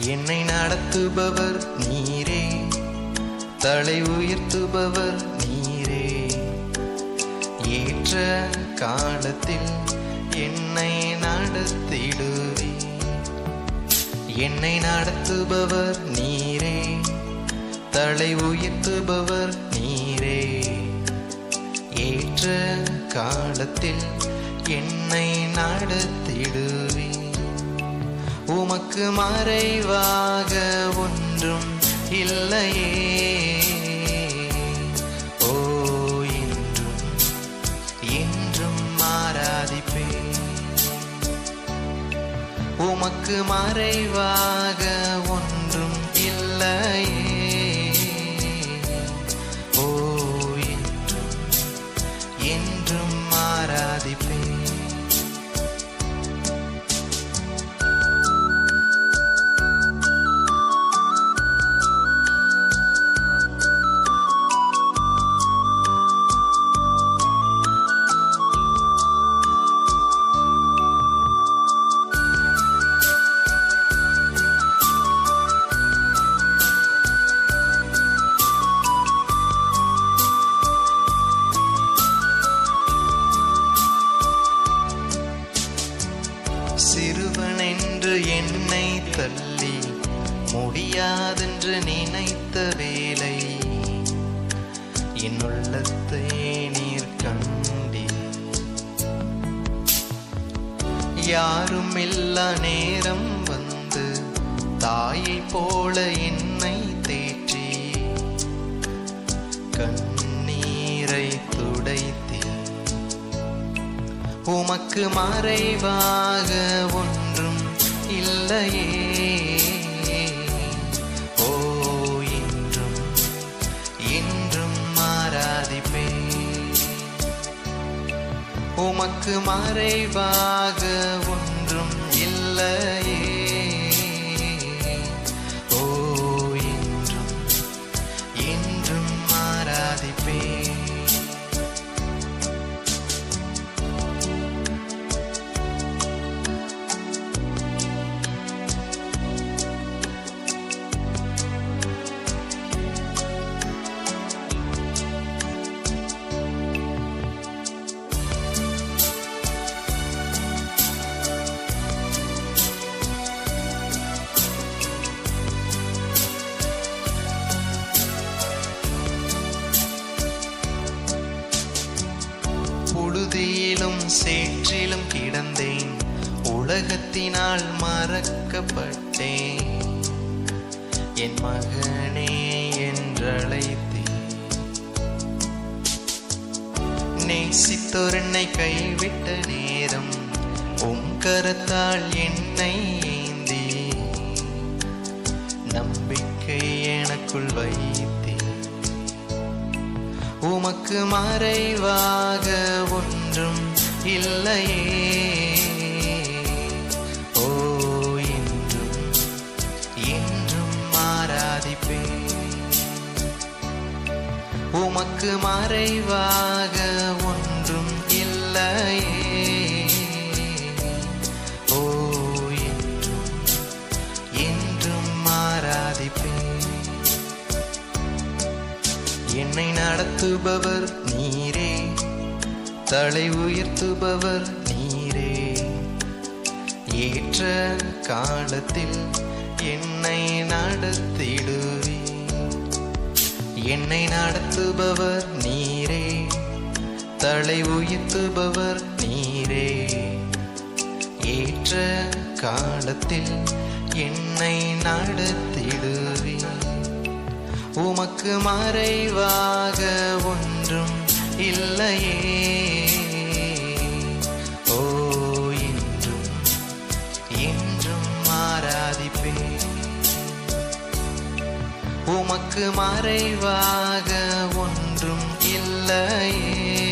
என்னை நடத்துபவர் நீரே. தலை உயர்த்துபவர் நீரே. ஏற்ற காலத்தில் என்னை நடத்திடுவே என்னை நடத்துபவர் நீரே. தலை உயர்த்துபவர் நீரே. ஏற்ற காலத்தில் என்னை நடத்திடுவே உமக்கு மறைவாக ஒன்றும் இல்லையே. ஓ என்றும் என்றும் ஆராதிப்பே உமக்கு மறைவாக ஒன்றும் இல்லையே. ஓ என்றும் என்றும் ஆராதிப்பே சொல்லி தள்ளி முடியாதென்று நினைத்த வேலை என் உள்ளத்தை நீர் கண்டி யாரும் இல்லா நேரம் வந்து தாயை போல என்னை தேற்றி கண்ணீரை துடைத்தே உமக்கு மறைவாக ஒன்று இல்லையே ஓ என்றும் என்றும் ஆராதிப்பே உமக்கு மறைவாக புழுதியிலும் சேற்றிலும் கிடந்தேன். உலகத்தினால் மறக்கப்பட்டேன். என் மகனே என்றழைத்தேன். நேசித்தோர் என்னை கைவிட்ட நேரம் உம் கரத்தால் என்னை ஏந்தி நம்பிக்கை எனக்குள் வை உமக்கு மறைவாக ஒன்றும் இல்லையே. ஓ என்றும் என்றும் ஆராதிப்பே உமக்கு மறைவாக நடத்துபவர் நீரே. தலை உயர்த்துபவர் நீரே. ஏற்ற காலத்தில் என்னை நடத்திடுவே என்னை நடத்துபவர் நீரே. தலை உயர்த்துபவர் நீரே. ஏற்ற காலத்தில் என்னை நடத்திடுவே உமக்கு மறைவாக ஒன்றும் இல்லையே. ஓ என்றும் என்றும் ஆராதிப்பே. உமக்கு மறைவாக ஒன்றும் இல்லையே.